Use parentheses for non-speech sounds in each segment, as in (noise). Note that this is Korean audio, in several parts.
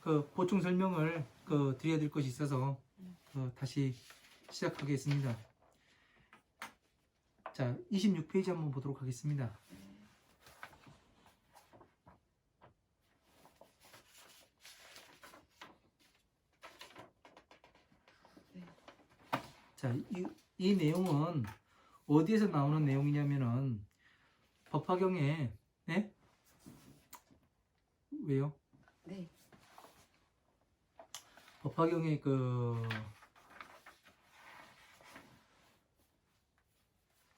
그 보충 설명을 그 드려야 될 것이 있어서 그 다시 시작하겠습니다. 자, 26페이지 한번 보도록 하겠습니다. 네. 자, 이, 이 내용은 어디에서 나오는 내용이냐면은 법화경에 네? 왜요? 네. 법화경에 그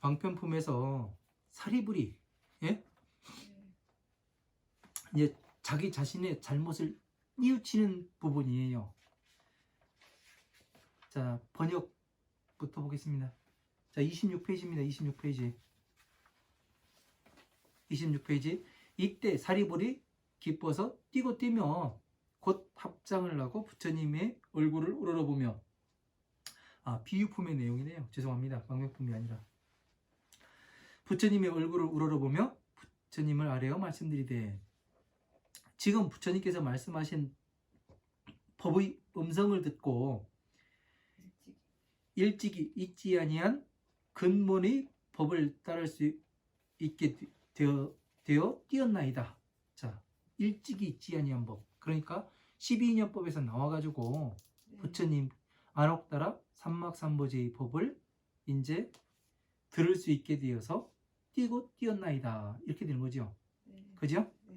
방편품에서 사리부리 예? 이제 자기 자신의 잘못을 뉘우치는 부분이에요. 자 번역부터 보겠습니다. 자 26페이지입니다. 26페이지 26페이지 이때 사리불이 기뻐서 뛰고 뛰며 곧 합장을 하고 부처님의 얼굴을 우러러보며 아 비유품의 내용이네요. 죄송합니다. 망명품이 아니라 부처님의 얼굴을 우러러보며 부처님을 아뢰어 말씀드리되 지금 부처님께서 말씀하신 법의 음성을 듣고 일찍 일찍이 잊지 아니한 근본의 법을 따를 수 있게 되어, 되어 뛰었나이다. 자, 일찍이 잊지 아니한 법. 그러니까 12인연법에서 나와가지고 네. 부처님 안옥따라 삼막삼보제의 법을 이제 들을 수 있게 되어서 뛰고 뛰었나이다. 이렇게 되는 거죠. 네. 그죠? 네.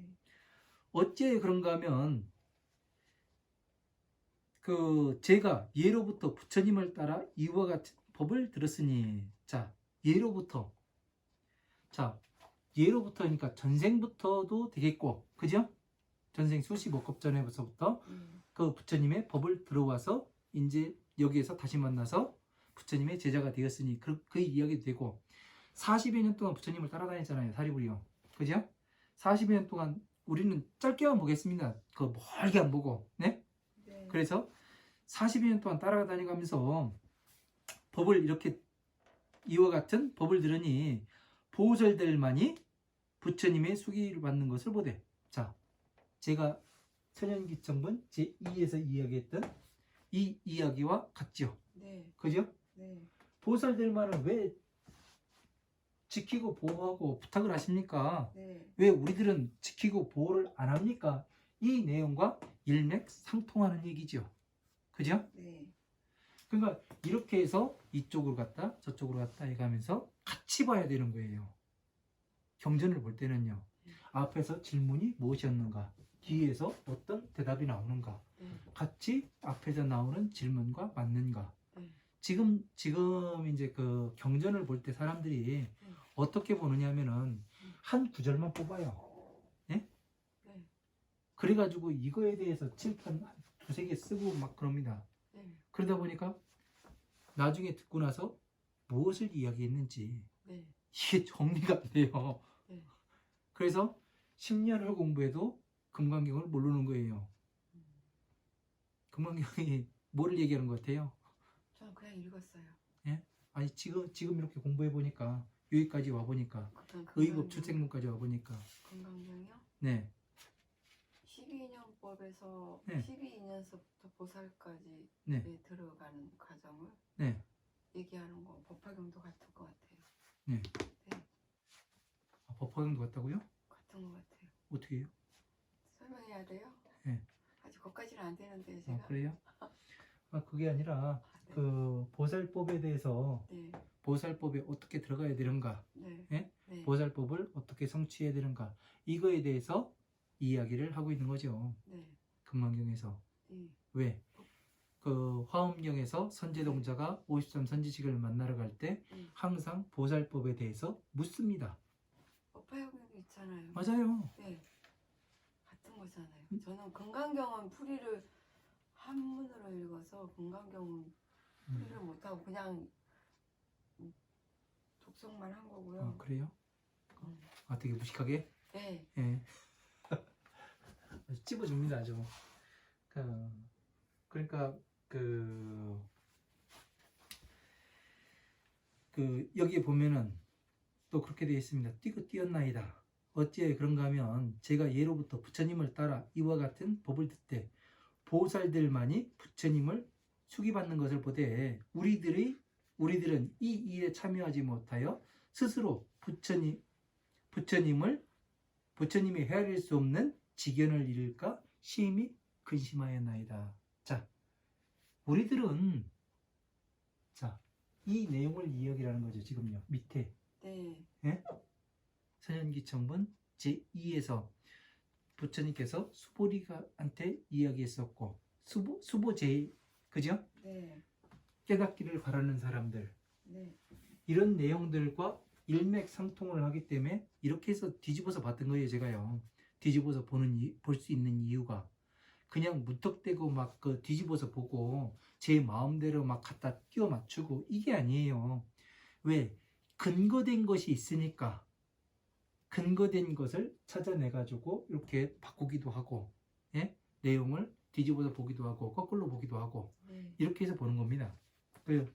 어째 그런가 하면 그 제가 예로부터 부처님을 따라 이와 같은 법을 들었으니 자 예로부터 자 예로부터니까 전생부터도 되겠고 그죠? 전생 수십억 급 전에서부터 음. 그 부처님의 법을 들어와서 이제 여기에서 다시 만나서 부처님의 제자가 되었으니 그, 그 이야기도 되고 40여 년 동안 부처님을 따라다녔잖아요 사리불이요 그죠? 40여 년 동안 우리는 짧게만 보겠습니다 그 멀게 안 보고 네? 네. 그래서 40여 년 동안 따라다니면서 법을 이렇게 이와 같은 법을 들으니 보살들만이 부처님의 수기를 받는 것을 보되 자 제가 천연기 청분 제2에서 이야기했던 이 이야기와 같죠 네. 그죠? 네. 보살들만은 왜 지키고 보호하고 부탁을 하십니까? 네. 왜 우리들은 지키고 보호를 안 합니까? 이 내용과 일맥상통하는 얘기죠. 그죠? 네. 그러니까 이렇게 해서 이쪽으로 갔다 저쪽으로 갔다 해가면서 같이 봐야 되는 거예요. 경전을 볼 때는요. 앞에서 질문이 무엇이었는가? 뒤에서 어떤 대답이 나오는가? 네. 같이 앞에서 나오는 질문과 맞는가? 네. 지금 지금 이제 그 경전을 볼 때 사람들이 어떻게 보느냐 하면은 한 구절만 뽑아요. 네. 그래가지고 이거에 대해서 칠판 한 두세 개 쓰고 막 그럽니다. 네. 그러다 보니까 나중에 듣고 나서 무엇을 이야기했는지 네. 이게 정리가 안 돼요. 네. 그래서 10년을 공부해도 금강경을 모르는 거예요. 음. 금강경이 (laughs) 뭐를 얘기하는 것 같아요? 저는 그냥 읽었어요. 아니 지금 지금 이렇게 공부해 보니까 여기까지 와 보니까 의법 출생문까지 와 보니까 건강경이요? 네 12인연법에서 네. 12인연서부터 보살까지 네. 네, 들어가는 과정을 네. 얘기하는 거 법화경도 같은 것 같아요. 네. 네. 아, 법화경도 같다고요? 같은 것 같아요. 어떻게 해요? 설명해야 돼요? 네. 아직 거기까지는 안 되는데 제가. 아, 그래요? 아 그게 아니라 아, 네. 그 보살법에 대해서 네. 보살법에 어떻게 들어가야 되는가 네. 예? 네. 보살법을 어떻게 성취해야 되는가 이거에 대해서 이야기를 하고 있는 거죠 네. 금강경에서 네. 왜? 그 화엄경에서 선제동자가 53 선지식을 만나러 갈때 음. 항상 보살법에 대해서 묻습니다 법화경도 있잖아요. 맞아요 네. 음. 저는 건강경은 풀이를 한문으로 읽어서 건강경은 음. 풀이를 못하고 그냥 독성만 한 거고요. 아, 그래요? 음. 아 되게 무식하게? 네. 예. (laughs) 찝어줍니다, 아주. 그, 그러니까, 그, 그, 여기에 보면은 또 그렇게 되어 있습니다. 뛰고 뛰었나이다. 어찌하여 그런가 하면 제가 예로부터 부처님을 따라 이와 같은 법을 듣되 보살들만이 부처님을 수기받는 것을 보되 우리들의 우리들은 이 일에 참여하지 못하여 스스로 부처님 부처님을 부처님이 헤아릴 수 없는 지견을 이룰까 심히 근심하였나이다. 자, 우리들은 자, 이 내용을 이야기라는 거죠. 지금요. 밑에 네. 선현기청분 제2에서 부처님께서 수보리가한테 이야기했었고 수보 수보 제 그죠? 네. 깨닫기를 바라는 사람들 네. 이런 내용들과 일맥상통을 하기 때문에 이렇게 해서 뒤집어서 봤던 거예요 제가요 뒤집어서 보는 볼 수 있는 이유가 그냥 무턱대고 막 그 뒤집어서 보고 제 마음대로 막 갖다 끼워 맞추고 이게 아니에요 왜 근거된 것이 있으니까 근거된 것을 찾아내 가지고 이렇게 바꾸기도 하고 예? 내용을 뒤집어서 보기도 하고 거꾸로 보기도 하고 네. 이렇게 해서 보는 겁니다. 그,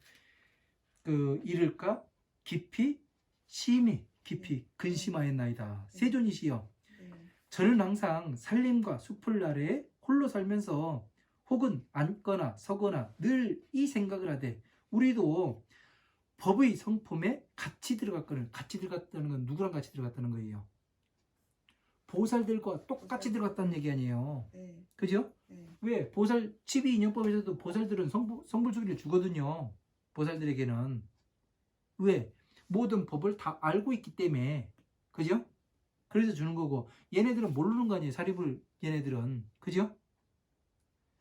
그 이를까 깊이 심히 깊이 근심하였나이다. 세존이시여 네. 저는 항상 살림과 숲을 아래에 홀로 살면서 혹은 앉거나 서거나 늘 이 생각을 하되 우리도 법의 성품에 같이 들어갔거든. 같이 들어갔다는 건 누구랑 같이 들어갔다는 거예요. 보살들과 똑같이. 들어갔다는 얘기 아니에요. 네. 그죠? 네. 왜 보살 12인연법에서도 보살들은 성불, 성불수기를 주거든요. 보살들에게는 왜 모든 법을 다 알고 있기 때문에 그죠? 그래서 주는 거고 얘네들은 모르는 거 아니에요. 사립을 얘네들은 그죠?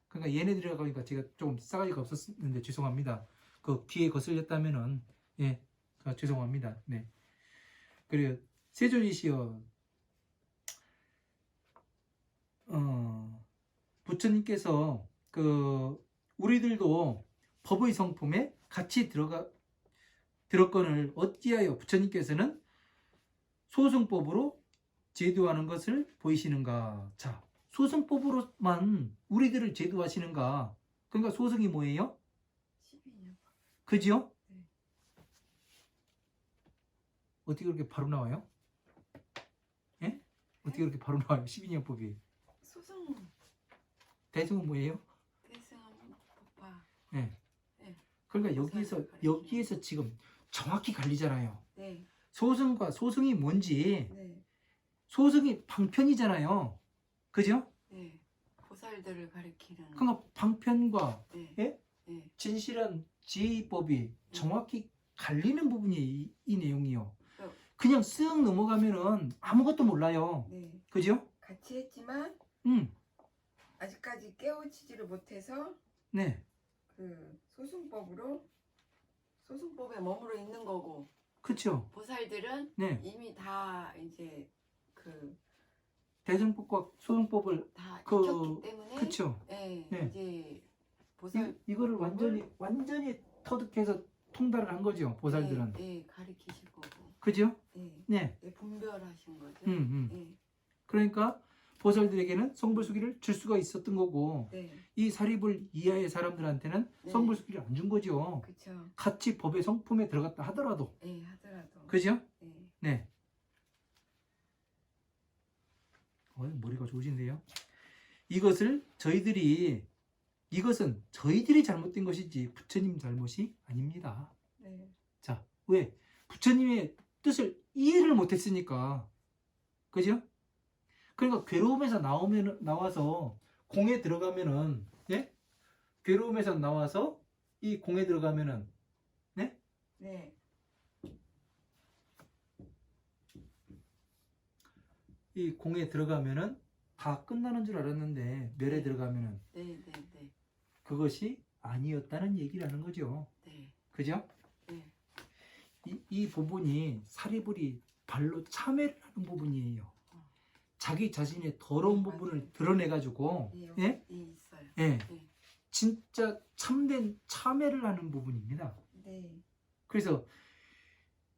그러니까 얘네들이라고 하니까 제가 좀 싸가지가 없었는데 죄송합니다. 그 귀에 거슬렸다면은 예 아, 죄송합니다. 네 그래요 세존이시여 어 부처님께서 그 우리들도 법의 성품에 같이 들어가 들었건을 어찌하여 부처님께서는 소승법으로 제도하는 것을 보이시는가? 자, 소승법으로만 우리들을 제도하시는가? 그러니까 소승이 뭐예요? 12년. 그죠? 네. 어떻게 그렇게 바로 나와요? 예? 어떻게 그렇게 바로 나와요? 12년법이. 소송 대승은 뭐예요? 대승 법화. 예. 네. 그러니까 여기에서 소승을 가리키는. 여기에서 지금 정확히 갈리잖아요. 네. 소승과 소승이 뭔지 네. 소승이 방편이잖아요. 그죠? 네. 보살들을 가리키는. 그러니까 방편과 네. 예? 네. 진실한 지혜법이 정확히 갈리는 부분이 이, 이 내용이요. 어. 그냥 쓱 넘어가면은 아무것도 몰라요. 네. 그죠? 같이 했지만 음, 아직까지 깨우치지를 못해서 네, 그 소승법으로 소승법에 머무르 있는 거고 그쵸. 보살들은 네, 이미 다 이제 그 다 대승법과 소승법을 그, 익혔기 때문에 그쵸. 네, 네. 이제 보살 이, 이거를 완전히 완전히 터득해서 통달을 한 거죠. 보살들은. 네, 네, 가리키실 거고 그죠? 네, 네, 네 분별하신 거죠. 음, 음. 네, 그러니까 보살들에게는 성불수기를 줄 수가 있었던 거고 네, 이 사립을 이하의 사람들한테는 네. 성불수기를 안 준 거죠. 그쵸. 같이 법의 성품에 들어갔다 하더라도 네, 하더라도. 그죠? 네, 네. 어, 머리가 좋으신데요. 이것을 저희들이 이것은 저희들이 잘못된 것이지 부처님 잘못이 아닙니다. 네, 자, 왜? 부처님의 뜻을 이해를 못했으니까. 그죠? 그러니까 괴로움에서 나오면 나와서 공에 들어가면은 예? 괴로움에서 나와서 이 공에 들어가면은 네, 이 공에 들어가면은 다 끝나는 줄 알았는데 멸에 네. 들어가면은 네, 네, 네, 그것이 아니었다는 얘기라는 거죠. 네, 그죠? 네, 이, 이 부분이 사리불이 발로 참회를 하는 부분이에요. 자기 자신의 더러운 네, 부분을 맞아요. 드러내가지고, 네, 예? 네. 예. 네, 진짜 참된 참회를 하는 부분입니다. 네, 그래서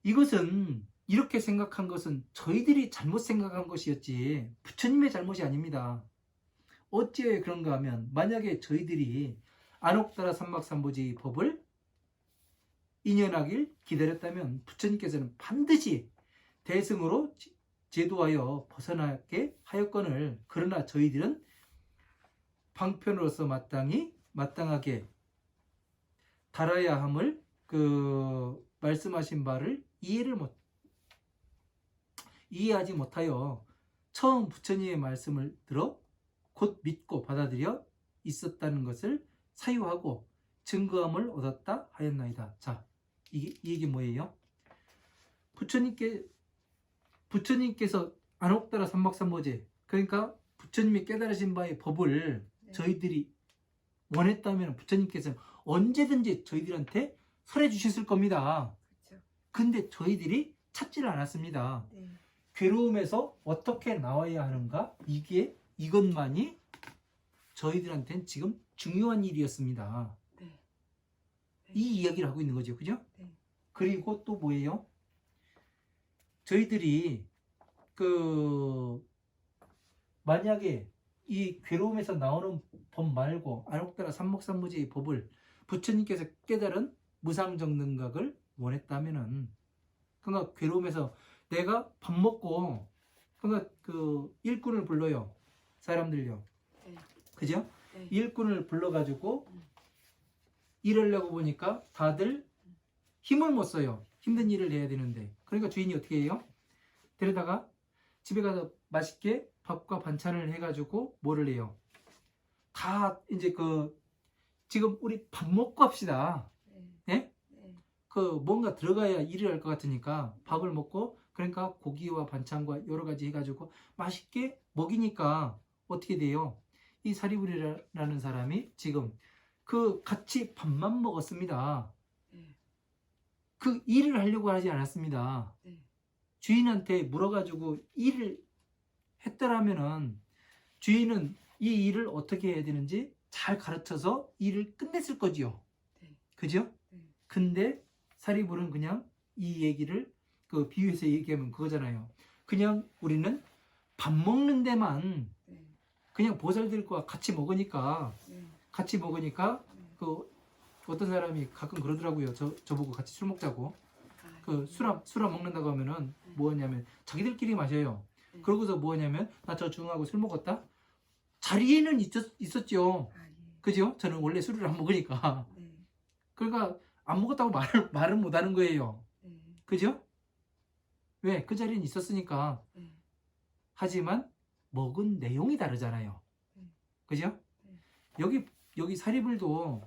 이것은 이렇게 생각한 것은 저희들이 잘못 생각한 것이었지 부처님의 잘못이 아닙니다. 어찌 그런가 하면 만약에 저희들이 안옥따라 삼박삼보지 법을 인연하길 기다렸다면 부처님께서는 반드시 대승으로 지- 제도하여 벗어나게 하였거늘 그러나 저희들은 방편으로서 마땅히 마땅하게 달아야 함을 그 말씀하신 바를 이해를 못 이해하지 못하여 처음 부처님의 말씀을 들어 곧 믿고 받아들여 있었다는 것을 사유하고 증거함을 얻었다 하였나이다. 자, 이게 이 얘기 뭐예요? 부처님께 부처님께서 안옥다라 삼박삼보제 그러니까 부처님이 깨달으신 바의 법을 네. 저희들이 원했다면 부처님께서는 언제든지 저희들한테 설해 주셨을 겁니다. 그렇죠. 근데 저희들이 찾지를 않았습니다. 네. 괴로움에서 어떻게 나와야 하는가? 이게 이것만이 저희들한테는 지금 중요한 일이었습니다. 네. 네. 이 이야기를 하고 있는 거죠. 그죠? 네. 그리고 또 뭐예요? 저희들이 그 만약에 이 괴로움에서 나오는 법 말고 안옥다라 삼목삼무지의 법을 부처님께서 깨달은 무상정능각을 원했다면은 그러니까 괴로움에서 내가 밥 먹고 그러니까 그 일꾼을 불러요 사람들요 네. 그죠? 네. 일꾼을 불러가지고 음. 일하려고 보니까 다들 힘을 못 써요. 힘든 일을 해야 되는데. 그러니까 주인이 어떻게 해요? 데려다가 집에 가서 맛있게 밥과 반찬을 해가지고 뭐를 해요? 다 이제 그 지금 우리 밥 먹고 합시다. 네. 예? 네. 그 뭔가 들어가야 일을 할 것 같으니까 밥을 먹고 그러니까 고기와 반찬과 여러 가지 해가지고 맛있게 먹이니까 어떻게 돼요? 이 사리불이라는 사람이 지금 그 같이 밥만 먹었습니다. 네. 그 일을 하려고 하지 않았습니다. 네. 주인한테 물어가지고 일을 했더라면은 주인은 이 일을 어떻게 해야 되는지 잘 가르쳐서 일을 끝냈을 거지요. 네. 그죠? 네. 근데 사리불은 그냥 이 얘기를 그 비유해서 얘기하면 그거잖아요. 그냥 우리는 밥 먹는 데만 네. 그냥 보살들과 같이 먹으니까 네. 같이 먹으니까 네. 그 어떤 사람이 가끔 그러더라고요. 저 저보고 같이 술 먹자고. 아, 그술술안 먹는다고 하면은 뭐냐면 자기들끼리 마셔요. 네. 그러고서 뭐냐면 나 저 중하고 술 먹었다. 자리에는 있었, 있었죠. 아, 예. 그죠? 저는 원래 술을 안 먹으니까. 네. 그러니까 안 먹었다고 말을 말을 못 하는 거예요. 네. 그죠? 왜? 그 자리는 있었으니까. 네. 하지만 먹은 내용이 다르잖아요. 음. 그죠? 네. 여기 여기 사리불도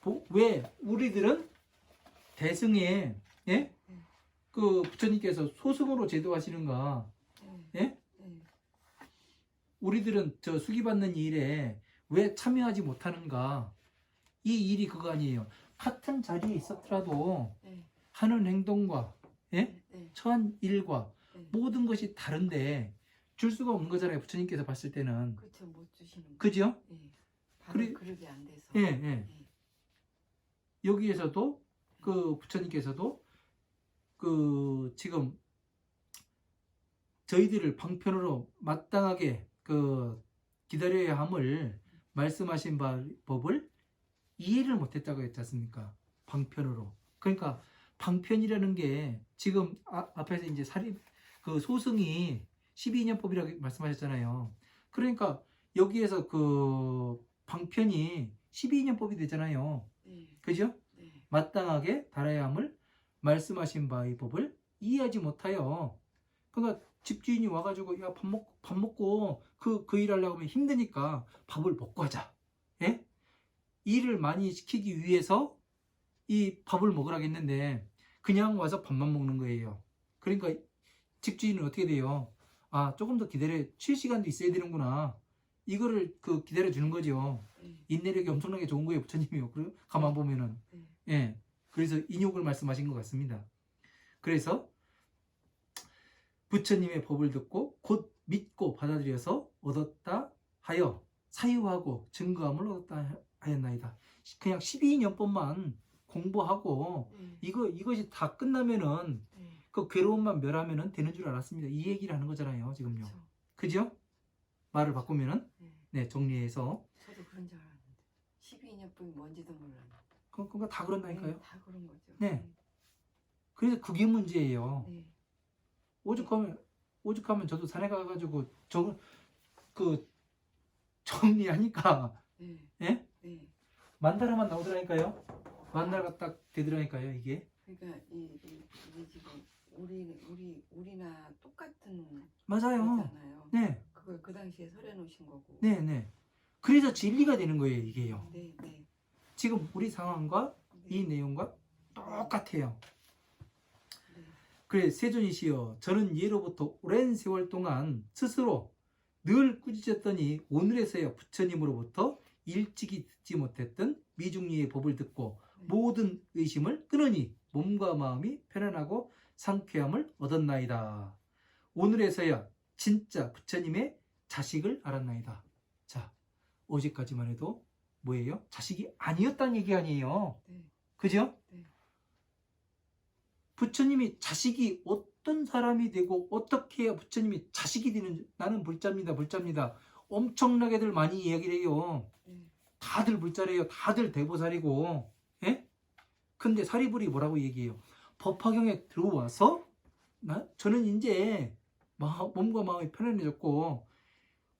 보- 왜 우리들은 대승에 예? 네. 그 부처님께서 소승으로 제도하시는가? 네. 예? 네. 우리들은 저 수기받는 일에 왜 참여하지 못하는가? 이 일이 그거 아니에요. 같은 자리에 있었더라도 네. 하는 행동과 예? 네. 네. 처한 일과 네. 모든 것이 다른데 줄 수가 없는 거잖아요. 부처님께서 봤을 때는. 그렇죠. 못 주시는 거. 그죠? 네. 그래- 그래 그릇이 안 돼서. 예, 예. 네. 여기에서도 그 부처님께서도 그 지금 저희들을 방편으로 마땅하게 그 기다려야 함을 말씀하신 바 법을 이해를 못했다고 했지 않습니까? 방편으로. 그러니까 방편이라는 게 지금 아, 앞에서 이제 사립 그 소승이 12년법이라고 말씀하셨잖아요. 그러니까 여기에서 그 방편이 12년법이 되잖아요. 네. 그죠? 네. 마땅하게 달아야 함을 말씀하신 바의 법을 이해하지 못하여 그러니까 집주인이 와가지고 야 밥 먹고 밥 먹고 그 그 일하려고 하면 힘드니까 밥을 먹고 하자 예 일을 많이 시키기 위해서 이 밥을 먹으라겠는데 그냥 와서 밥만 먹는 거예요 그러니까 집주인은 어떻게 돼요 아 조금 더 기다려 쉴 시간도 있어야 되는구나 이거를 그 기다려 주는 거죠 네. 인내력이 엄청나게 좋은 거예요 부처님이요 그리고 가만 보면은 네. 예. 그래서 인욕을 말씀하신 것 같습니다. 그래서 부처님의 법을 듣고 곧 믿고 받아들여서 얻었다 하여 사유하고 증거함을 얻었다 하였나이다. 그냥 12년법만 공부하고 네. 이거 이것이 다 끝나면은 네. 그 괴로움만 멸하면은 되는 줄 알았습니다. 이 얘기를 하는 거잖아요, 지금요. 그렇죠. 그죠? 말을 바꾸면은 네. 네, 정리해서 저도 그런 줄 알았는데 12년뿐이 뭔지도 몰랐는데. 그- 그거 다 그런다니까요. 네, 다 그런 거죠. 네. 그래서 그게 문제예요. 네. 오죽하면 오죽하면 저도 산에 가가지고 저그 정리하니까 네. 예? 네. 만다라만 나오더라니까요. 만다라가 딱 되더라니까요, 이게. 그러니까 이, 이, 이게 지금 우리 우리 우리나 똑같은 맞아요. 거잖아요. 네, 그걸 그 당시에 설해 놓으신 거고. 네, 네. 그래서 진리가 되는 거예요, 이게요. 네, 네. 지금 우리 상황과 네. 이 내용과 똑같아요. 네. 그래, 세존이시여, 저는 예로부터 오랜 세월 동안 스스로 늘 꾸짖었더니 오늘에서야 부처님으로부터 일찍이 듣지 못했던 미중리의 법을 듣고 네. 모든 의심을 끊으니 몸과 마음이 편안하고 상쾌함을 얻었나이다. 오늘에서야 진짜 부처님의 자식을 알았나이다. 자, 어제까지만 해도 뭐예요? 자식이 아니었다는 얘기 아니에요. 네. 그죠? 네. 부처님이 자식이 어떤 사람이 되고 어떻게 해야 부처님이 자식이 되는 나는 불자입니다. 불자입니다. 엄청나게들 많이 이야기를 해요. 네. 다들 불자래요. 다들 대보살이고. 예? 근데 사리불이 뭐라고 얘기해요? 법화경에 들어와서 나 저는 이제 마- 몸과 마음이 편안해졌고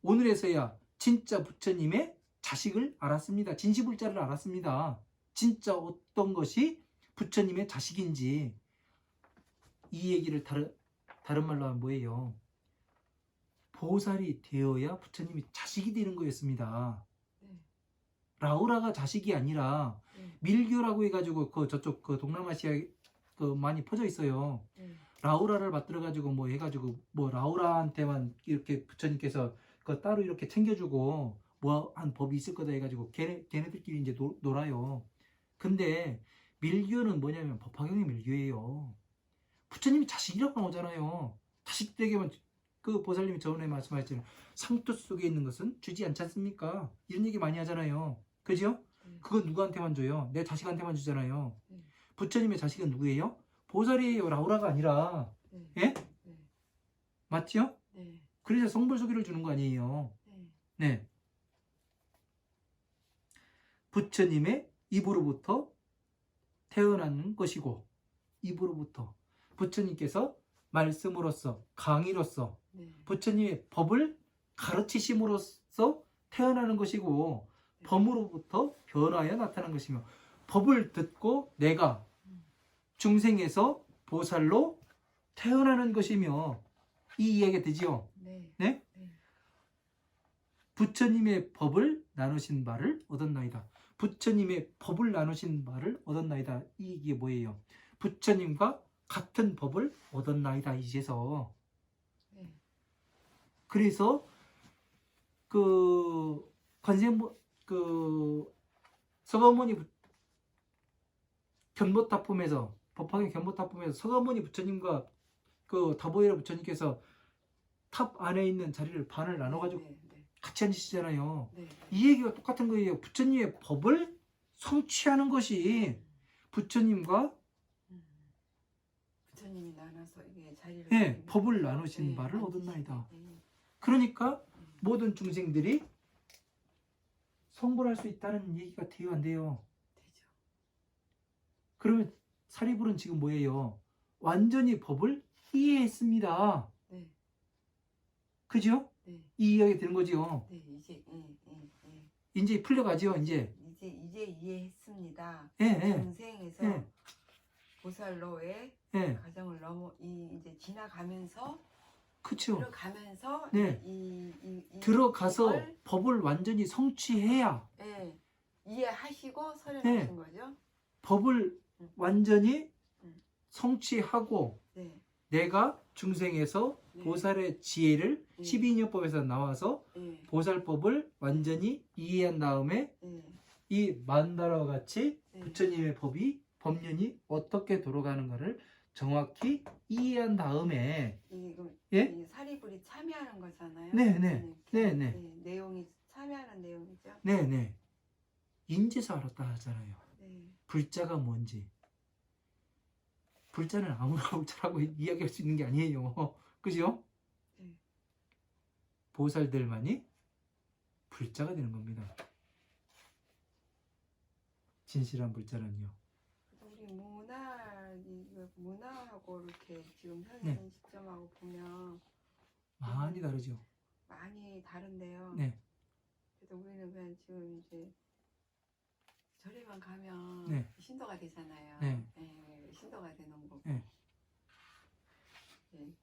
오늘에서야 진짜 부처님의 자식을 알았습니다. 진시불자를 알았습니다. 진짜 어떤 것이 부처님의 자식인지 이 얘기를 다른 다른 말로 하면 뭐예요? 보살이 되어야 부처님이 자식이 되는 거였습니다. 네. 라우라가 자식이 아니라 네. 밀교라고 해가지고 그 저쪽 그 동남아시아 그 많이 퍼져 있어요. 네. 라우라를 만들어 가지고 뭐 해가지고 뭐 라우라한테만 이렇게 부처님께서 그 따로 이렇게 챙겨주고 뭐 한 법이 있을 거다 해가지고 걔네 걔네들끼리 이제 노, 놀아요. 근데 밀교는 뭐냐면 법화경의 밀교예요. 부처님이 자식이라고 나오잖아요. 자식되게만 그 보살님이 저번에 말씀하셨잖아요. 상투 속에 있는 것은 주지 않지 않습니까? 이런 얘기 많이 하잖아요. 그죠? 네. 그건 누구한테만 줘요? 내 자식한테만 주잖아요. 네. 부처님의 자식은 누구예요? 보살이에요. 라우라가 아니라. 네. 예? 네. 맞지요? 네. 그래서 성불소기를 주는 거 아니에요. 네. 네. 부처님의 입으로부터 태어난 것이고 입으로부터 부처님께서 말씀으로써 강의로서 네. 부처님의 법을 가르치심으로써 태어나는 것이고 네. 범으로부터 변화하여 나타난 것이며 법을 듣고 내가 음. 중생에서 보살로 태어나는 것이며 이 이야기가 되지요. 네. 네? 네. 부처님의 법을 나누신 바를 얻었나이다. 부처님의 법을 나누신 바를 얻었나이다. 이게 뭐예요? 부처님과 같은 법을 얻었나이다. 이제서 네. 그래서 그 관세모 그 서가모니 부- 견보타품에서 법화경 견보타품에서 서가모니 부처님과 그 다보이라 부처님께서 탑 안에 있는 자리를 반을 나눠가지고 네. 네. 같이 앉으시잖아요. 네. 이 얘기가 똑같은 거예요. 부처님의 법을 성취하는 것이 부처님과 음. 부처님이 나눠서 이게 자리를 예, 이렇게 법을 나누신 네, 바를. 얻었나이다. 네. 그러니까 네. 모든 중생들이 성불할 수 있다는 얘기가 돼요, 안 돼요? 되죠. 그러면 사리불은 지금 뭐예요? 완전히 법을 이해했습니다. 네. 그죠? 네. 이 이야기 되는 거죠. 네. 이제 예, 예, 예. 이제 풀려가죠, 이제. 이제 이제 이해했습니다. 예, 예, 중생에서 예. 보살로의 예. 과정을 넘어 이 이제 지나가면서 그쵸. 들어가면서 네. 이, 이, 이 들어가서 이걸, 법을 완전히 성취해야 예, 이해하시고 네. 설명하신 거죠. 법을 음. 완전히 음. 성취하고 네. 내가 중생에서 네. 보살의 지혜를 네. 12인연법에서 나와서 예, 보살법을 완전히 이해한 다음에 예, 이 만다라와 같이 네. 부처님의 법이 법륜이 어떻게 돌아가는가를 정확히 이해한 다음에 이거 예? 이 사리불이 참여하는 거잖아요. 네, 네. 이렇게. 네, 네. 내용이 참여하는 내용이죠. 네네 인지서 알았다 하잖아요 네. 불자가 뭔지 불자는 아무나 (laughs) 불자라고 이야기할 수 있는 게 아니에요 (laughs) 그죠? 네. 보살들만이 불자가 되는 겁니다 진실한 불자는요 우리 문화 문화하고 이렇게 지금 네. 현재 시점하고 보면 많이 다르죠 많이 다른데요. 네 그래서 우리는 그냥 지금 이제 절에만 가면 네. 신도가 되잖아요. 네. 예, 신도가 되는 거고. 네. 예,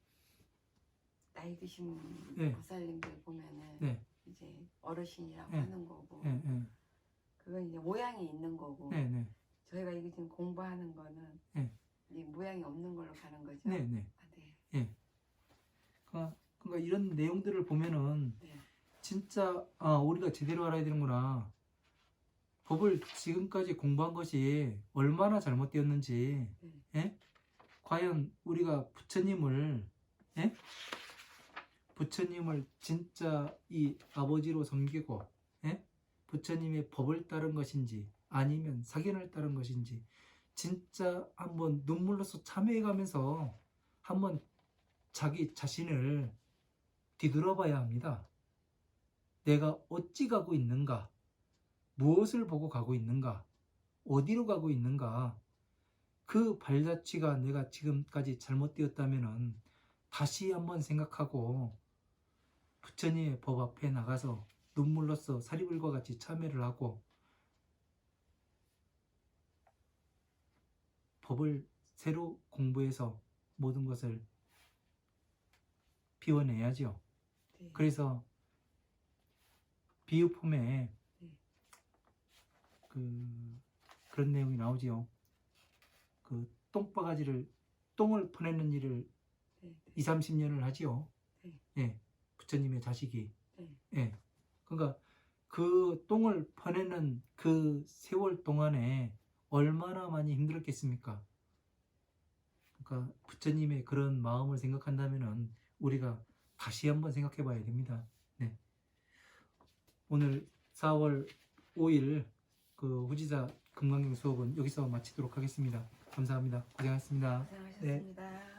나이 드신 네. 보살님들 보면은 네. 이제 어르신이라고 네. 하는 거고 네, 네, 그건 이제 모양이 있는 거고 네, 네, 저희가 이게 지금 공부하는 거는 네. 이 모양이 없는 걸로 가는 거죠. 네, 네. 아, 네. 그러니까, 그러니까 이런 내용들을 보면은 네. 진짜 아, 우리가 제대로 알아야 되는구나. 법을 지금까지 공부한 것이 얼마나 잘못되었는지, 네. 예? 과연 우리가 부처님을, 예? 부처님을 진짜 이 아버지로 섬기고, 예? 부처님의 법을 따른 것인지, 아니면 사견을 따른 것인지, 진짜 한번 눈물로서 참회해가면서 한번 자기 자신을 뒤돌아봐야 합니다. 내가 어찌 가고 있는가? 무엇을 보고 가고 있는가? 어디로 가고 있는가? 그 발자취가 내가 지금까지 잘못되었다면 다시 한번 생각하고 부처님의 법 앞에 나가서 눈물로써 사리불과 같이 참회를 하고 법을 새로 공부해서 모든 것을 비워내야죠. 네. 그래서 비유품에 네. 그 그런 내용이 나오지요. 그 똥바가지를 똥을 퍼내는 일을 네, 네. 2, 30년을 하지요. 네. 예. 부처님의 자식이. 네. 예. 그러니까 그 똥을 퍼내는 그 세월 동안에 얼마나 많이 힘들었겠습니까? 그러니까 부처님의 그런 마음을 생각한다면은 우리가 다시 한번 생각해 봐야 됩니다. 네. 오늘 4월 5일 그 후지사 금강경 수업은 여기서 마치도록 하겠습니다. 감사합니다. 고생하셨습니다. 고생하셨습니다.